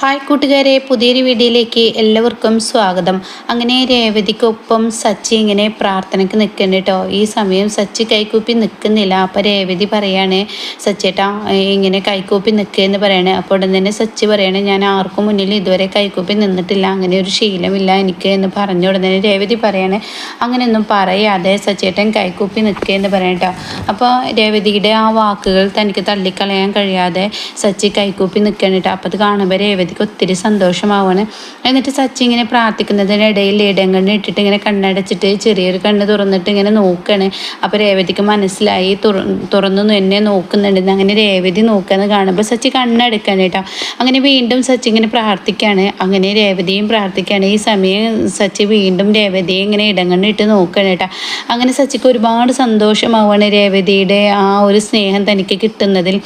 Hi കൂട്ടുകാരെ പുതിയൊരു വീഡിയോയിലേക്ക് എല്ലാവർക്കും സ്വാഗതം. അങ്ങനെ രേവതിക്കൊപ്പം സച്ചി ഇങ്ങനെ പ്രാർത്ഥനയ്ക്ക് നിൽക്കുന്നുണ്ട് കേട്ടോ ഈ സമയം സച്ചി കൈക്കൂപ്പി നിൽക്കുന്നില്ല. അപ്പോൾ രേവതി പറയാണ് സച്ചേട്ടാ ഇങ്ങനെ കൈക്കൂപ്പി നിൽക്കുക എന്ന് പറയണേ. അപ്പോൾ ഉടൻ തന്നെ സച്ചി പറയണേ ഞാൻ ആർക്കും മുന്നിൽ ഇതുവരെ കൈക്കൂപ്പി നിന്നിട്ടില്ല. അങ്ങനെ ഒരു ശീലമില്ല എനിക്ക് എന്ന് പറഞ്ഞ തന്നെ രേവതി പറയണേ. അങ്ങനെയൊന്നും പറയാതെ സച്ചേട്ടൻ കൈക്കൂപ്പി നിൽക്കുക എന്ന് കേട്ടോ അപ്പോൾ രേവതിയുടെ ആ വാക്കുകൾ തനിക്ക് തള്ളിക്കളയാൻ കഴിയാതെ സച്ചി കൈക്കൂപ്പി നിൽക്കണം കേട്ടോ അപ്പോൾ അത് കാണുമ്പോൾ രേവതിക്ക് ഒത്തിരി സന്തോഷമാവാണ്. എന്നിട്ട് സച്ചി ഇങ്ങനെ പ്രാർത്ഥിക്കുന്നതിനിടയിൽ ഇടങ്കണ്ണ് ഇട്ടിട്ട് ഇങ്ങനെ കണ്ണടച്ചിട്ട് ചെറിയൊരു കണ്ണ് തുറന്നിട്ട് ഇങ്ങനെ നോക്കുകയാണ് അപ്പോൾ രേവതിക്ക് മനസ്സിലായി തുറ തുറന്നു എന്നെ നോക്കുന്നുണ്ടെന്ന് അങ്ങനെ രേവതി നോക്കുകയെന്ന് കാണുമ്പോൾ സച്ചി കണ്ണെടുക്കാൻ കേട്ടോ. അങ്ങനെ വീണ്ടും സച്ചി ഇങ്ങനെ പ്രാർത്ഥിക്കുകയാണ് അങ്ങനെ രേവതിയും പ്രാർത്ഥിക്കുകയാണ് ഈ സമയം സച്ചി വീണ്ടും രേവതിയെ ഇങ്ങനെ ഇടങ്ങണ്ണിട്ട് നോക്കുകയാണ് കേട്ടോ. അങ്ങനെ സച്ചിക്ക് ഒരുപാട് സന്തോഷമാവാണ് രേവതിയുടെ ആ ഒരു സ്നേഹം തനിക്ക് കിട്ടുന്നതിൽ.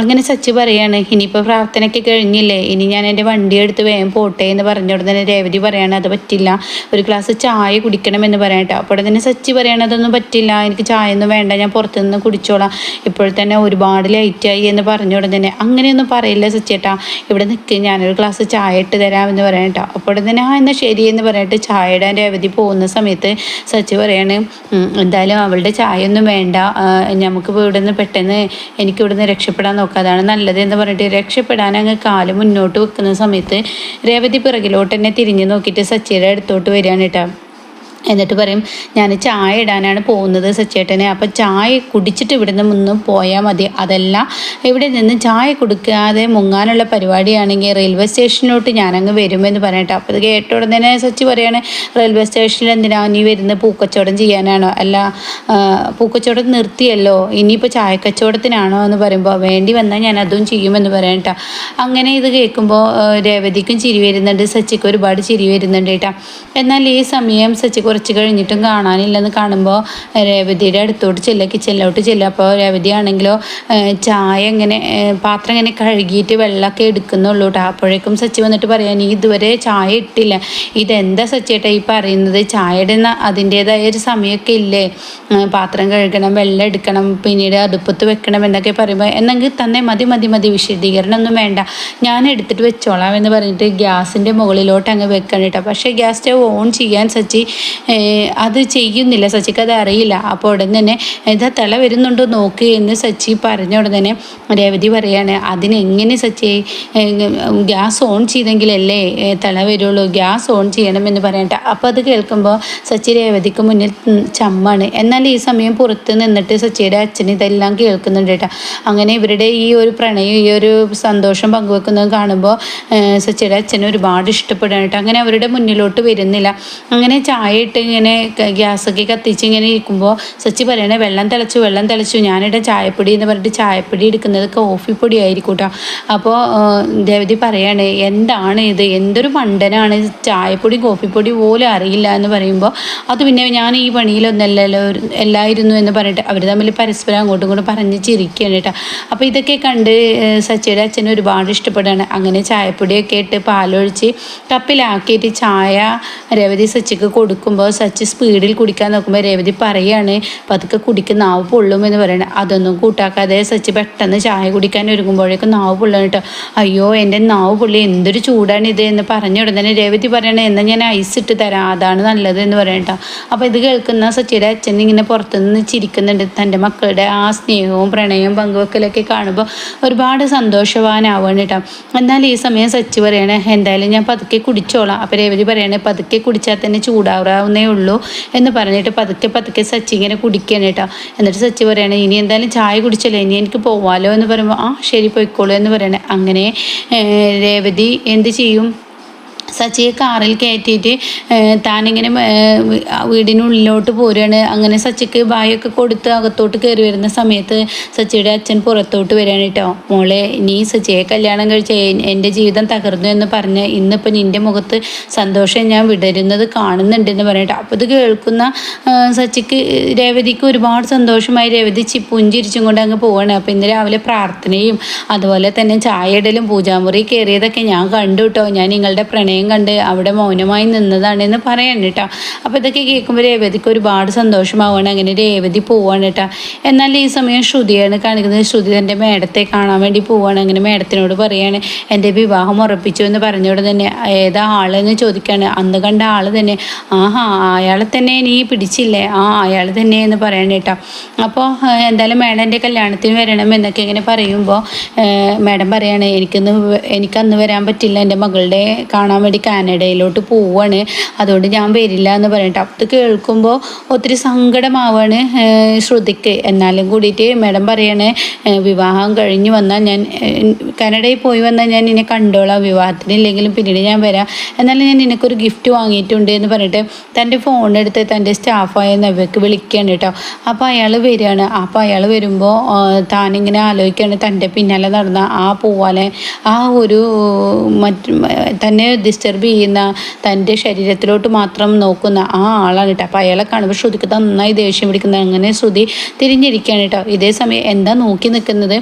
അങ്ങനെ സച്ചി പറയാണ് ഇനിയിപ്പോൾ പ്രാർത്ഥനയ്ക്ക് കഴിഞ്ഞില്ലേ? ഇനി ഞാൻ എന്റെ വണ്ടി എടുത്ത് വേഗം പോട്ടെ എന്ന് പറഞ്ഞ ഉടനെ രേവതി പറയാണ് അത് പറ്റില്ല. ഒരു ഗ്ലാസ് ചായ കുടിക്കണമെന്ന് പറയട്ടെ. അപ്പോൾ തന്നെ സച്ചി പറയാണ് അതൊന്നും പറ്റില്ല. എനിക്ക് ചായ ഒന്നും വേണ്ട. ഞാൻ പുറത്തുനിന്ന് കുടിച്ചോളാം. ഇപ്പോൾ തന്നെ ഒരുപാട് ലൈറ്റായി എന്ന് പറഞ്ഞ ഉടനെ അങ്ങനെയൊന്നും പറയില്ല സച്ചേട്ടാ ഇവിടെ നിൽക്ക് ഞാനൊരു ഗ്ലാസ് ചായ ഇട്ട് തരാമെന്ന് പറയട്ടോ. അപ്പോൾ തന്നെ ആ എന്നാൽ ശരി എന്ന് പറഞ്ഞിട്ട് ചായ ഇടാൻ രേവതി പോകുന്ന സമയത്ത് സച്ചി പറയാണ് എന്തായാലും അവളുടെ ചായ ഒന്നും വേണ്ട നമുക്ക് ഇവിടെ നിന്ന് പെട്ടെന്ന് എനിക്ക് ഇവിടെ നിന്ന് രക്ഷപ്പെടാൻ നോക്കാം. അതാണ് നല്ലത് എന്ന് പറഞ്ഞിട്ട് രക്ഷപ്പെടാൻ അങ്ങ് കാൽ മുന്നോട്ട് വെക്കുന്ന സമയത്ത് രേവതി പിറകിലോട്ട് എന്നെ തിരിഞ്ഞു നോക്കിയിട്ട് സച്ചിയുടെ അടുത്തോട്ട് വരികയാണ് കേട്ടോ. എന്നിട്ട് പറയും ഞാൻ ചായ ഇടാനാണ് പോകുന്നത് സച്ചേട്ടനെ. അപ്പോൾ ചായ കുടിച്ചിട്ട് ഇവിടെ നിന്ന് പോയാൽ മതി. അതല്ല ഇവിടെ നിന്ന് ചായ കൊടുക്കാതെ മുങ്ങാനുള്ള പരിപാടിയാണെങ്കിൽ റെയിൽവേ സ്റ്റേഷനിലോട്ട് ഞാനങ്ങ് വരുമെന്ന് പറയട്ടെ അപ്പോൾ ഇത് കേട്ട ഉടനെ സച്ചി പറയാണ് റെയിൽവേ സ്റ്റേഷനിൽ എന്തിനാ നീ വരുന്നത് പൂക്കച്ചവടം ചെയ്യാനാണോ? അല്ല പൂക്കച്ചവടം നിർത്തിയല്ലോ. ഇനിയിപ്പോൾ ചായക്കച്ചവടത്തിനാണോ? എന്ന് പറയുമ്പോൾ വേണ്ടി വന്നാൽ ഞാൻ അതും ചെയ്യുമെന്ന് പറയട്ടോ. അങ്ങനെ ഇത് കേൾക്കുമ്പോൾ രേവതിക്കും ചിരി വരുന്നുണ്ട് സച്ചിക്ക് ഒരുപാട് ചിരി വരുന്നുണ്ട് കേട്ടോ. എന്നാൽ ഈ സമയം സച്ചി കുറച്ച് കഴിഞ്ഞിട്ടും കാണാനില്ലെന്ന് കാണുമ്പോൾ രേവതിയുടെ അടുത്തോട്ട് ചെല്ലുക കിച്ചണിലോട്ട് ചെല്ല. അപ്പോൾ രേവതി ആണെങ്കിലോ ചായ ഇങ്ങനെ പാത്രം ഇങ്ങനെ കഴുകിയിട്ട് വെള്ളമൊക്കെ എടുക്കുന്നുള്ളൂ കേട്ടോ അപ്പോഴേക്കും സച്ചി വന്നിട്ട് പറയാൻ നീ ഇതുവരെ ചായ ഇട്ടില്ല. ഇതെന്താ സച്ചിയേട്ടാ ഈ പറയുന്നത്? ചായയുടെ അതിന്റേതായ ഒരു സമയമൊക്കെ ഇല്ലേ? പാത്രം കഴുകണം വെള്ളം എടുക്കണം പിന്നീട് അടുപ്പത്ത് വെക്കണം എന്നൊക്കെ പറയുമ്പോൾ എന്നെങ്കിൽ തന്നെ മതി മതി മതി. വിശദീകരണം ഒന്നും വേണ്ട. ഞാൻ എടുത്തിട്ട് വെച്ചോളാം എന്ന് പറഞ്ഞിട്ട് ഗ്യാസിന്റെ മുകളിലോട്ട് അങ്ങ് വെക്കണം കേട്ടോ പക്ഷേ ഗ്യാസ് സ്റ്റവ് ഓൺ ചെയ്യാൻ സച്ചി അത് ചെയ്യുന്നില്ല. സച്ചിക്ക് അത് അറിയില്ല. അപ്പോൾ ഉടൻ തന്നെ ഇതാ തിള വരുന്നുണ്ടോ നോക്ക് എന്ന് സച്ചി പറഞ്ഞ ഉടൻ തന്നെ രേവതി പറയാണ്. അതിനെങ്ങനെ സച്ചി ഗ്യാസ് ഓൺ ചെയ്തെങ്കിലല്ലേ തിള വരുള്ളൂ ഗ്യാസ് ഓൺ ചെയ്യണമെന്ന് പറയട്ടെ. അപ്പോൾ അത് കേൾക്കുമ്പോൾ സച്ചി രേവതിക്ക് മുന്നിൽ ചമ്മാണ്. എന്നാൽ ഈ സമയം പുറത്ത് നിന്നിട്ട് സച്ചിയുടെ അച്ഛൻ ഇതെല്ലാം കേൾക്കുന്നുണ്ട് കേട്ടോ. അങ്ങനെ ഇവരുടെ ഈ ഒരു പ്രണയം ഈ ഒരു സന്തോഷം പങ്കുവെക്കുന്നത് കാണുമ്പോൾ സച്ചിയുടെ അച്ഛനെ ഒരുപാട് ഇഷ്ടപ്പെടുകയാണ് കേട്ടോ. അങ്ങനെ അവരുടെ മുന്നിലോട്ട് വരുന്നില്ല. അങ്ങനെ ചായ ഇട്ട് ഇങ്ങനെ ഗ്യാസൊക്കെ കത്തിച്ച് ഇങ്ങനെ ഇരിക്കുമ്പോൾ സച്ചി പറയണേ വെള്ളം തിളച്ചു വെള്ളം തിളച്ചു ഞാനിവിടെ ചായപ്പൊടി എന്ന് പറഞ്ഞിട്ട് ചായപ്പൊടി എടുക്കുന്നത് കോഫി പൊടി ആയിരിക്കും കേട്ടോ അപ്പോൾ ദേവതി പറയാണ് എന്താണ് ഇത്? എന്തൊരു മണ്ടനാണ്? ചായപ്പൊടി കോഫിപ്പൊടി പോലും അറിയില്ല എന്ന് പറയുമ്പോൾ അത് പിന്നെ ഞാൻ ഈ പണിയിലൊന്നല്ലല്ലോ എല്ലായിരുന്നു എന്ന് പറഞ്ഞിട്ട് അവർ തമ്മിൽ പരസ്പരം അങ്ങോട്ടും ഇങ്ങോട്ടും പറഞ്ഞ് ചിരിക്കുകയാണ് കേട്ടോ അപ്പോൾ ഇതൊക്കെ കണ്ട് സച്ചിയുടെ അച്ഛന് ഒരുപാട് ഇഷ്ടപ്പെടുകയാണ്. അങ്ങനെ ചായപ്പൊടിയൊക്കെ ഇട്ട് പാലൊഴിച്ച് കപ്പിലാക്കിയിട്ട് ചായ രേവതി സച്ചിക്ക് കൊടുക്കുമ്പോൾ സച്ച് സ്പീഡിൽ കുടിക്കാൻ നോക്കുമ്പോൾ രേവതി പറയാണ് പതുക്കെ കുടിക്കുന്ന നാവ് പൊള്ളും എന്ന് പറയണത് അതൊന്നും കൂട്ടാക്കാതെ സച്ച് പെട്ടെന്ന് ചായ കുടിക്കാൻ ഒരുങ്ങുമ്പോഴേക്കും നാവ് പൊള്ളണം കേട്ടോ. അയ്യോ എന്റെ നാവ് പൊള്ളി എന്തൊരു ചൂടാണ് ഇത് എന്ന് പറഞ്ഞ ഉടനെ രേവതി പറയണേ എന്നാൽ ഞാൻ ഐസ് ഇട്ട് തരാം അതാണ് നല്ലത് എന്ന് പറയട്ടോ അപ്പോൾ ഇത് കേൾക്കുന്ന സച്ചിയുടെ അച്ഛൻ ഇങ്ങനെ പുറത്തുനിന്ന് ചിരിക്കുന്നുണ്ട്. തന്റെ മക്കളുടെ ആ സ്നേഹവും പ്രണയവും പങ്കുവെക്കലൊക്കെ കാണുമ്പോൾ ഒരുപാട് സന്തോഷവാനാവാണ് കേട്ടോ. എന്നാൽ ഈ സമയം സച്ചി പറയണേ എന്തായാലും ഞാൻ പതുക്കെ കുടിച്ചോളാം. അപ്പോൾ രേവതി പറയണേ പതുക്കെ കുടിച്ചാൽ തന്നെ ചൂടാറാവുന്നേ ഉള്ളൂ എന്ന് പറഞ്ഞിട്ട് പതുക്കെ പതുക്കെ സച്ചി ഇങ്ങനെ കുടിക്കുകയാണ് കേട്ടോ. എന്നിട്ട് സച്ചി പറയണേ ഇനി എന്തായാലും ചായ കുടിച്ചല്ലേ? ഇനി എനിക്ക് പോവാലോ? എന്ന് പറയുമ്പോൾ ആ ശരി പോയിക്കോളൂ എന്ന് പറയണേ. അങ്ങനെ രേവതി എന്ത് ചെയ്യും? സച്ചിയെ കാറിൽ കയറ്റിയിട്ട് താനിങ്ങനെ വീടിനുള്ളിലോട്ട് പോരുകയാണ്. അങ്ങനെ സച്ചിക്ക് ബായൊക്കെ കൊടുത്ത് അകത്തോട്ട് കയറി വരുന്ന സമയത്ത് സച്ചിയുടെ അച്ഛൻ പുറത്തോട്ട് വരികയാണ് കേട്ടോ. മോളെ നീ സച്ചിയെ കല്യാണം കഴിച്ച എന്റെ ജീവിതം തകർന്നു എന്ന് പറഞ്ഞ് ഇന്നിപ്പോൾ നിന്റെ മുഖത്ത് സന്തോഷം ഞാൻ വിടരുന്നത് കാണുന്നുണ്ടെന്ന് പറഞ്ഞിട്ട് അപ്പോൾ ഇത് കേൾക്കുന്ന സച്ചിക്ക് രേവതിക്ക് ഒരുപാട് സന്തോഷമായി രേവതി പുഞ്ചിരിച്ചും കൊണ്ട് അങ്ങ് പോവാണ്. അപ്പോൾ ഇന്ന് രാവിലെ പ്രാർത്ഥനയും അതുപോലെ തന്നെ ചായ ഇടലും പൂജാമുറി കയറിയതൊക്കെ ഞാൻ കണ്ടു കേട്ടോ. ഞാൻ നിങ്ങളുടെ പ്രണയം സമയം കണ്ട് അവിടെ മൗനമായി നിന്നതാണ് എന്ന് പറയാണ് കേട്ടോ. അപ്പോൾ ഇതൊക്കെ കേൾക്കുമ്പോൾ രേവതിക്ക് ഒരുപാട് സന്തോഷമാവുകയാണ്. അങ്ങനെ രേവതി പോവാണ് കേട്ടോ. എന്നാൽ ഈ സമയം ശ്രുതിയാണ് കാണിക്കുന്നത്. ശ്രുതി തന്റെ മേഡത്തെ കാണാൻ വേണ്ടി പോവാണ്. അങ്ങനെ മേഡത്തിനോട് പറയാണ് എന്റെ വിവാഹം ഉറപ്പിച്ചു എന്ന് പറഞ്ഞോടെ തന്നെ ഏതാ ആളെന്ന് ചോദിക്കുകയാണ് അന്ന് കണ്ട ആൾ തന്നെ ആഹാ അയാളെ തന്നെ നീ പിടിച്ചില്ലേ? ആ അയാൾ തന്നെ എന്ന് പറയണം കേട്ടോ. അപ്പോൾ എന്തായാലും മേഡം എന്റെ കല്യാണത്തിന് വരണം എന്നൊക്കെ ഇങ്ങനെ പറയുമ്പോൾ മേഡം പറയാണ് എനിക്കൊന്ന് എനിക്കന്ന് വരാൻ പറ്റില്ല. എന്റെ മകളുടെ കാണാൻ വേണ്ടി കാനഡയിലോട്ട് പോവാണ്. അതുകൊണ്ട് ഞാൻ വരില്ല എന്ന് പറഞ്ഞിട്ട്. അത് കേൾക്കുമ്പോൾ ഒത്തിരി സങ്കടമാവാണ് ശ്രുതിക്ക്. എന്നാലും കൂടിയിട്ട് മാഡം പറയാണ് വിവാഹം കഴിഞ്ഞു വന്നാൽ ഞാൻ കാനഡയിൽ പോയി വന്നാൽ ഞാൻ നിന്നെ കണ്ടോളാം. വിവാഹത്തിനില്ലെങ്കിലും പിന്നീട് ഞാൻ വരാം. എന്നാലും ഞാൻ നിനക്കൊരു ഗിഫ്റ്റ് വാങ്ങിയിട്ടുണ്ട് എന്ന് പറഞ്ഞിട്ട് തന്റെ ഫോണെടുത്ത് തന്റെ സ്റ്റാഫായ നവ്യക്ക് വിളിക്കുകയാണ് കേട്ടോ. അപ്പോൾ അയാൾ വരികയാണ്. അപ്പോൾ അയാൾ വരുമ്പോൾ താനിങ്ങനെ ആലോചിക്കുകയാണ്. തന്റെ പിന്നാലെ നടന്ന ആ പൂവാലെ ആ ഒരു മറ്റ് തന്നെ ഡിസ്റ്റർബ് ചെയ്യുന്ന തന്റെ ശരീരത്തിലോട്ട് മാത്രം നോക്കുന്ന ആ ആളാണ് കേട്ടോ. അപ്പോൾ അയാളെ കാണുമ്പോൾ ശ്രുതിക്ക് നന്നായി ദേഷ്യം പിടിക്കുന്നത് അങ്ങനെ ശ്രുതി തിരിഞ്ഞിരിക്കുകയാണ് കേട്ടോ. ഇതേ സമയം എന്താ നോക്കി നിൽക്കുന്നത്?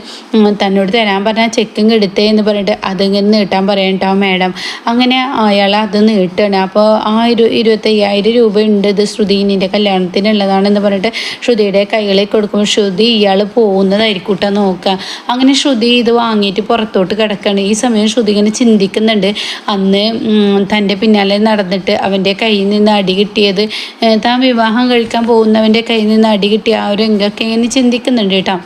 തന്നോട് തരാൻ പറഞ്ഞാൽ ചെക്കും എടുത്തേ എന്ന് പറഞ്ഞിട്ട് അതിങ്ങനെ നീട്ടാൻ പറയാം കേട്ടോ മാഡം. അങ്ങനെ അയാൾ അത് നീട്ടുകയാണ്. അപ്പോൾ ആ ഇരു ഇരുപത്തയ്യായിരം രൂപ ഉണ്ട് ഇത് ശ്രുതി നിന്റെ കല്യാണത്തിനുള്ളതാണെന്ന് പറഞ്ഞിട്ട് ശ്രുതിയുടെ കൈകളിൽ കൊടുക്കുമ്പോൾ ശ്രുതി ഇയാൾ പോകുന്നതായിരിക്കും കേട്ടോ നോക്കുക. അങ്ങനെ ശ്രുതി ഇത് വാങ്ങിയിട്ട് പുറത്തോട്ട് കിടക്കുകയാണ്. ഈ സമയം ശ്രുതി ഇങ്ങനെ ചിന്തിക്കുന്നുണ്ട്. അന്ന് തന്റെ പിന്നാലെ നടന്നിട്ട് അവന്റെ കയ്യിൽ നിന്ന് അടി കിട്ടിയത്. താൻ വിവാഹം കഴിക്കാൻ പോകുന്നവന്റെ കയ്യിൽ നിന്ന് അടി കിട്ടിയ ആ ഒരു രംഗമൊക്കെ ഇങ്ങനെ ചിന്തിക്കുന്നുണ്ട് കേട്ടോ.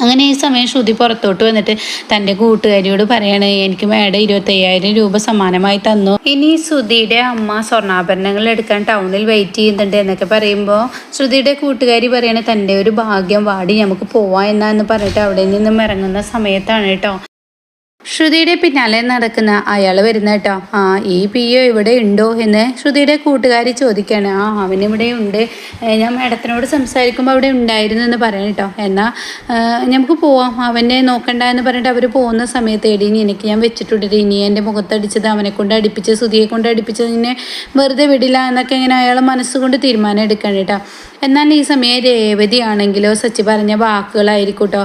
അങ്ങനെ ഈ സമയം ശ്രുതി പുറത്തോട്ട് വന്നിട്ട് തന്റെ കൂട്ടുകാരിയോട് പറയാണ് എനിക്ക് മേഡം ഇരുപത്തയ്യായിരം രൂപ സമ്മാനമായി തന്നു. ഇനി ശ്രുതിയുടെ അമ്മ സ്വർണാഭരണങ്ങൾ എടുക്കാൻ ടൗണിൽ വെയിറ്റ് ചെയ്യുന്നുണ്ട് എന്നൊക്കെ പറയുമ്പോൾ ശ്രുതിയുടെ കൂട്ടുകാരി പറയാണ് തന്റെ ഒരു ഭാഗ്യം വാടി നമുക്ക് പോവാം എന്നാന്ന് പറഞ്ഞിട്ട് അവിടെ നിന്നും ഇറങ്ങുന്ന സമയത്താണ് കേട്ടോ. ശ്രുതിയുടെ പിന്നാലെ നടക്കുന്ന അയാൾ വരുന്ന കേട്ടോ. ആ ഈ പി ഒ ഇവിടെ ഉണ്ടോ എന്ന് ശ്രുതിയുടെ കൂട്ടുകാരി ചോദിക്കുകയാണ് ആ അവൻ ഇവിടെ ഉണ്ട് ഞാൻ മേഡത്തിനോട് സംസാരിക്കുമ്പോൾ അവിടെ ഉണ്ടായിരുന്നു എന്ന് പറയണം കേട്ടോ. എന്നാൽ നമുക്ക് പോവാം. അവനെ നോക്കണ്ട എന്ന് പറഞ്ഞിട്ട് അവർ പോകുന്ന സമയത്ത് എടി ഇനി എനിക്ക് ഞാൻ വെച്ചിട്ടുണ്ട്. ഇനി എന്റെ മുഖത്തടിച്ചത് അവനെ കൊണ്ട് അടിപ്പിച്ച് ശ്രുതിയെ കൊണ്ട് അടിപ്പിച്ചത് നിന്നെ വെറുതെ വിടില്ല എന്നൊക്കെ ഇങ്ങനെ അയാൾ മനസ്സുകൊണ്ട് തീരുമാനം എടുക്കണം കേട്ടോ. എന്നാൽ ഈ സമയം രേവതിയാണെങ്കിലോ സച്ചി പറഞ്ഞ വാക്കുകളായിരിക്കും കേട്ടോ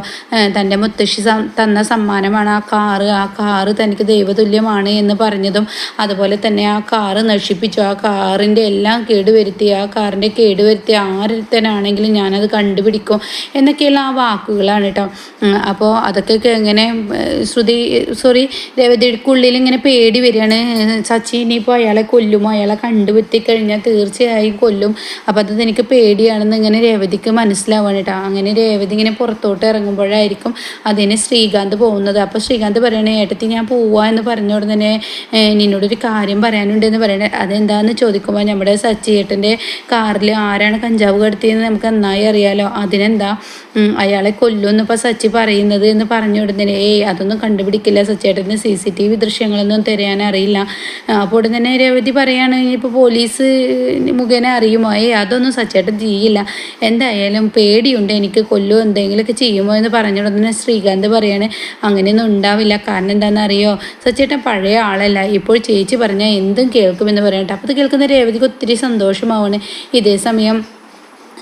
തന്റെ മുത്തശ്ശി തന്ന സമ്മാനമാണ് ആ കാറ് ആ കാറ് തനിക്ക് ദൈവതുല്യമാണ് എന്ന് പറഞ്ഞതും അതുപോലെ തന്നെ ആ കാറ് നശിപ്പിച്ചു. ആ കാറിന്റെ എല്ലാം കേടുവരുത്തി ആ കാറിന്റെ കേടുവരുത്തി ആരത്തനാണെങ്കിലും ഞാനത് കണ്ടുപിടിക്കും എന്നൊക്കെയുള്ള ആ വാക്കുകളാണ് കേട്ടോ. അപ്പോൾ അതൊക്കെ ഇങ്ങനെ ശ്രുതി സോറി രേവതിക്കുള്ളിൽ ഇങ്ങനെ പേടി വരികയാണ്. സച്ചി ഇനിയിപ്പോൾ അയാളെ കൊല്ലുമോ? അയാളെ കണ്ടുപറ്റി കഴിഞ്ഞാൽ തീർച്ചയായും കൊല്ലും. അപ്പോൾ അത് എനിക്ക് പേടിയാണെന്ന് ഇങ്ങനെ രേവതിക്ക് മനസ്സിലാവാണ് കേട്ടോ അങ്ങനെ രേവതി ഇങ്ങനെ പുറത്തോട്ട് ഇറങ്ങുമ്പോഴായിരിക്കും അതിന് ശ്രീകാന്ത് പോകുന്നത്. അപ്പോൾ ശ്രീകാന്ത് പറയണേ ഏട്ടത്തി ഞാൻ പോവാ എന്ന് പറഞ്ഞോട് തന്നെ "ഏഹ്, നിന്നോടൊരു കാര്യം പറയാനുണ്ട് എന്ന് പറയണേ. അതെന്താന്ന് ചോദിക്കുമ്പോൾ നമ്മുടെ സച്ചി ഏട്ടന്റെ കാറിൽ ആരാണ് കഞ്ചാവ് കടത്തിയെന്ന് നമുക്ക് നന്നായി അറിയാലോ. അതിനെന്താ അയാളെ കൊല്ലുമെന്ന് ഇപ്പോൾ സച്ചി പറയുന്നത് എന്ന് പറഞ്ഞു ഉടനെ ഏയ് അതൊന്നും കണ്ടുപിടിക്കില്ല. സച്ചേട്ടന് സി സി ടി വി ദൃശ്യങ്ങളൊന്നും തരാൻ അറിയില്ല. അപ്പോൾ ഉടൻ തന്നെ രേവതി പറയാണ് ഇപ്പോൾ പോലീസ് മുഖേന അറിയുമോ? ഏയ് അതൊന്നും സച്ചേട്ടൻ ചെയ്യില്ല. എന്തായാലും പേടിയുണ്ട്. എനിക്ക് കൊല്ലുമോ എന്തെങ്കിലുമൊക്കെ ചെയ്യുമോ എന്ന് പറഞ്ഞ ഉടനെ ശ്രീകാന്ത് പറയാണ് അങ്ങനെയൊന്നും ഉണ്ടാവില്ല. കാരണം എന്താണെന്ന് അറിയോ സച്ചേട്ടൻ പഴയ ആളല്ല. ഇപ്പോൾ ചേച്ചി പറഞ്ഞാൽ എന്തും കേൾക്കുമെന്ന് പറയട്ടെ അപ്പോൾ ഇത് കേൾക്കുന്ന രേവതിക്ക് ഒത്തിരി സന്തോഷമാവാണ് ഇതേ സമയം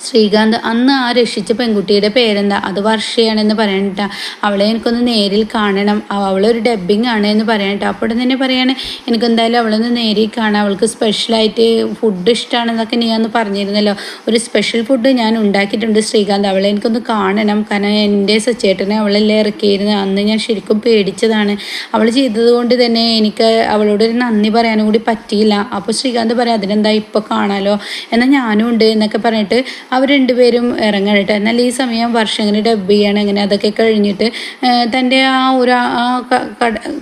ശ്രീകാന്ത് അന്ന് ആ രക്ഷിച്ച പെൺകുട്ടിയുടെ പേരെന്താ? അത് വർഷയാണെന്ന് പറയണ്ട അവളെ എനിക്കൊന്ന് നേരിൽ കാണണം. അവ- അവളൊരു ഡബ്ബിങ് ആണ് എന്ന് പറയണ്ട അപ്പോൾ തന്നെ പറയാണ് എനിക്ക് എന്തായാലും അവളൊന്ന് നേരിൽ കാണാം. അവൾക്ക് സ്പെഷ്യലായിട്ട് ഫുഡ് ഇഷ്ടമാണെന്നൊക്കെ നീ അന്ന് പറഞ്ഞിരുന്നല്ലോ. ഒരു സ്പെഷ്യൽ ഫുഡ് ഞാൻ ഉണ്ടാക്കിയിട്ടുണ്ട് ശ്രീകാന്ത്. അവളെ എനിക്കൊന്ന് കാണണം. കാരണം എന്റെ സച്ചേട്ടനെ അവളെല്ലാം ഇറക്കിയിരുന്നത് അന്ന് ഞാൻ ശരിക്കും പേടിച്ചതാണ്. അവൾ ചെയ്തതുകൊണ്ട് തന്നെ എനിക്ക് അവളോട് ഒരു നന്ദി പറയാനും കൂടി പറ്റിയില്ല. അപ്പോൾ ശ്രീകാന്ത് പറയാം അതിനെന്താ ഇപ്പോൾ കാണാലോ? എന്നാൽ ഞാനും ഉണ്ട് എന്നൊക്കെ പറഞ്ഞിട്ട് അവർ രണ്ടുപേരും ഇറങ്ങണിട്ട് എന്നാൽ ഈ സമയം വർഷം ഡബ് ചെയ്യണം ഇങ്ങനെ അതൊക്കെ കഴിഞ്ഞിട്ട് തന്റെ ആ ഒരു ആ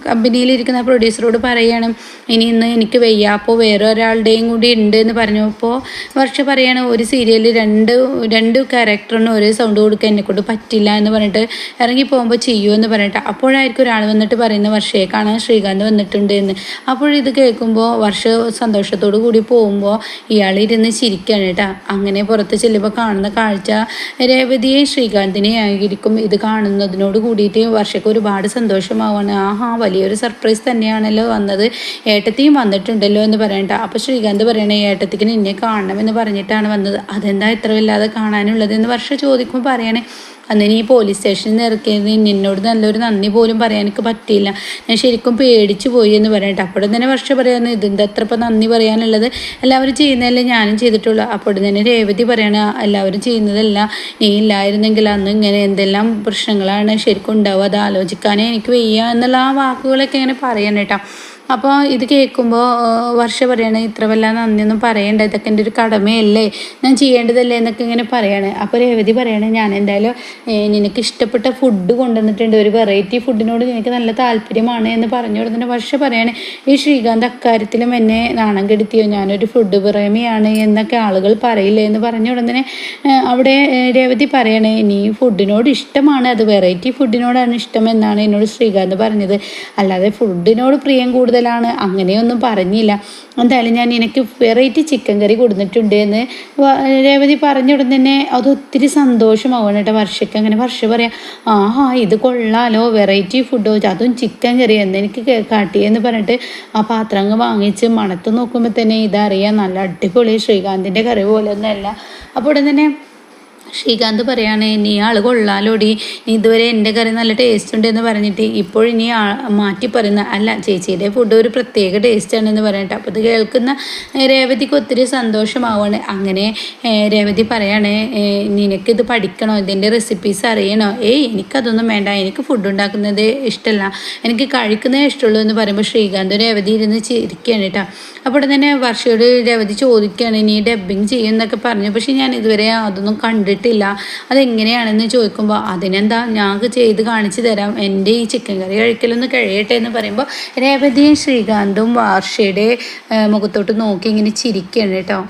കമ്പനിയിലിരിക്കുന്ന പ്രൊഡ്യൂസറോട് പറയണം ഇനി ഇന്ന് എനിക്ക് വയ്യ അപ്പോൾ വേറെ ഒരാളുടെയും കൂടി ഉണ്ട് എന്ന് പറഞ്ഞപ്പോൾ വർഷ പറയാണ് ഒരു സീരിയലിൽ രണ്ട് രണ്ട് ക്യാരക്ടറിന് ഒരേ സൗണ്ട് കൊടുക്കാൻ എന്നെ കൊണ്ട് പറ്റില്ല എന്ന് പറഞ്ഞിട്ട് ഇറങ്ങി പോകുമ്പോൾ ചെയ്യൂ എന്ന് പറഞ്ഞിട്ട് അപ്പോഴായിരിക്കും ഒരാൾ വന്നിട്ട് പറയുന്ന വർഷയെ കാണാൻ ശ്രീകാന്ത് വന്നിട്ടുണ്ട് എന്ന്. അപ്പോഴിത് കേൾക്കുമ്പോൾ വർഷ സന്തോഷത്തോടു കൂടി പോകുമ്പോൾ ഇയാൾ ഇരുന്ന് ചിരിക്കുകയാണ് കേട്ടോ. അങ്ങനെ പുറത്ത് ചെല്ലുമ്പോൾ കാണുന്ന കാഴ്ച രേവതിയെ ശ്രീകാന്തിനെ ആയിരിക്കും. ഇത് കാണുന്നതിനോട് കൂടിയിട്ട് വർഷയ്ക്ക് ഒരുപാട് സന്തോഷമാവാണ് ആഹാ വലിയൊരു സർപ്രൈസ് തന്നെയാണല്ലോ വന്നത്. ഏട്ടത്തിയും വന്നിട്ടുണ്ടല്ലോ എന്ന് പറയണ്ട. അപ്പോൾ ശ്രീകാന്ത് പറയണേ ഏട്ടത്തിക്ക് നിന്നെ കാണണമെന്ന് പറഞ്ഞിട്ടാണ് വന്നത്. അതെന്താ ഇത്ര വല്ലാതെ കാണാനുള്ളത് എന്ന് വർഷ ചോദിക്കുമ്പോൾ പറയണേ. അന്ന് നീ പോലീസ് സ്റ്റേഷനിൽ ഇറക്കിയത് നിന്നോട് നല്ലൊരു നന്ദി പോലും പറയാൻ എനിക്ക് പറ്റിയില്ല. ഞാൻ ശരിക്കും പേടിച്ചു പോയി എന്ന് പറയട്ടെ അപ്പോഴും തന്നെ വർഷം പറയാന്ന് ഇതിന്റെ എത്ര ഇപ്പം നന്ദി പറയാനുള്ളത്? എല്ലാവരും ചെയ്യുന്നതല്ലേ ഞാനും ചെയ്തിട്ടുള്ളൂ. അപ്പോഴും തന്നെ രേവതി പറയണ എല്ലാവരും ചെയ്യുന്നതല്ല. നീ ഇല്ലായിരുന്നെങ്കിൽ അന്ന് ഇങ്ങനെ എന്തെല്ലാം പ്രശ്നങ്ങളാണ് ശരിക്കും ഉണ്ടാവുക. അത് ആലോചിക്കാനേ എനിക്ക് വയ്യ എന്നുള്ള ആ വാക്കുകളൊക്കെ ഇങ്ങനെ പറയണം കേട്ടോ. അപ്പോൾ ഇത് കേൾക്കുമ്പോൾ വർഷ പറയണേ ഇത്ര വല്ല നന്ദിയൊന്നും പറയണ്ട ഇതൊക്കെ എന്റെ ഒരു കടമയല്ലേ? ഞാൻ ചെയ്യേണ്ടതല്ലേ? എന്നൊക്കെ ഇങ്ങനെ പറയണേ. അപ്പോൾ രേവതി പറയണേ ഞാൻ എന്തായാലും നിനക്ക് ഇഷ്ടപ്പെട്ട ഫുഡ് കൊണ്ടുവന്നിട്ടുണ്ട്. ഒരു വെറൈറ്റി ഫുഡിനോട് നിനക്ക് നല്ല താല്പര്യമാണ് എന്ന് പറഞ്ഞു കൊടുത്തിട്ട് വർഷ പറയണേ ഈ ശ്രീകാന്ത് അക്കാര്യത്തിലും എന്നെ നാണം കെടുത്തിയോ? ഞാനൊരു ഫുഡ് പ്രേമിയാണ് എന്നൊക്കെ ആളുകൾ പറയില്ലേ എന്ന് പറഞ്ഞ ഉടനെ അവിടെ രേവതി പറയണേ നീ ഫുഡിനോട് ഇഷ്ടമാണ്. അത് വെറൈറ്റി ഫുഡിനോടാണ് ഇഷ്ടം എന്നാണ് എന്നോട് ശ്രീകാന്ത് പറഞ്ഞത്. അല്ലാതെ ഫുഡിനോട് പ്രിയം കൂടുതലാണ്. അങ്ങനെയൊന്നും പറഞ്ഞില്ല. എന്തായാലും ഞാൻ എനിക്ക് വെറൈറ്റി ചിക്കൻ കറി കൊടുത്തിട്ടുണ്ട് എന്ന് രേവതി പറഞ്ഞ ഉടൻ തന്നെ അത് ഒത്തിരി സന്തോഷമാവണം കേട്ടോ വർഷയ്ക്ക് അങ്ങനെ വർഷ പറയാം ആഹാ ഇത് കൊള്ളാലോ വെറൈറ്റി ഫുഡോ അതും ചിക്കൻ കറി എന്ന് എനിക്ക് കാട്ടിയെന്ന് പറഞ്ഞിട്ട് ആ പാത്രം അങ്ങ് വാങ്ങിച്ച് മണത്ത് നോക്കുമ്പോൾ തന്നെ ഇതറിയാം നല്ല അടിപൊളി ശ്രീകാന്തിന്റെ കറി പോലെ ഒന്നല്ല അപ്പോൾ ഉടൻ തന്നെ ശ്രീകാന്ത് പറയാണ് നീ ആൾ കൊള്ളാലോടി. നീ ഇതുവരെ എന്റെ കറി നല്ല ടേസ്റ്റ് ഉണ്ട് എന്ന് പറഞ്ഞിട്ട് ഇപ്പോഴിനി മാറ്റി പറയുന്ന അല്ല ചേച്ചിയുടെ ഫുഡ് ഒരു പ്രത്യേക ടേസ്റ്റാണ് എന്ന് പറഞ്ഞിട്ട് അപ്പോൾ ഇത് കേൾക്കുന്ന രേവതിക്ക് ഒത്തിരി സന്തോഷമാവാണ്. അങ്ങനെ രേവതി പറയാണ് നിനക്കിത് പഠിക്കണോ? ഇതിന്റെ റെസിപ്പീസ് അറിയണോ? ഏയ് എനിക്കതൊന്നും വേണ്ട. എനിക്ക് ഫുഡ് ഉണ്ടാക്കുന്നത് ഇഷ്ടമല്ല എനിക്ക് കഴിക്കുന്നതേ ഇഷ്ടമുള്ളൂ എന്ന് പറയുമ്പോൾ ശ്രീകാന്ത് രേവതി ഇരുന്ന് ചിരിക്കുകയാണ് കേട്ടോ. അപ്പോൾ തന്നെ വർഷയോട് രേവതി ചോദിക്കുകയാണ് നീ ഡബ്ബിങ് ചെയ്യുമെന്നൊക്കെ പറഞ്ഞു. പക്ഷേ ഞാൻ ഇതുവരെ അതൊന്നും കണ്ടിട്ടില്ല. അതെങ്ങനെയാണെന്ന് ചോദിക്കുമ്പോൾ അതിനെന്താ? ഞങ്ങൾക്ക് ചെയ്ത് കാണിച്ചു തരാം. എന്റെ ഈ ചിക്കൻ കറി കഴിക്കലൊന്ന് കഴിയട്ടെ എന്ന് പറയുമ്പോൾ രേവതിയും ശ്രീകാന്തും വാർഷയുടെ മുഖത്തോട്ട് നോക്കി ഇങ്ങനെ ചിരിക്കുകയാണ് കേട്ടോ.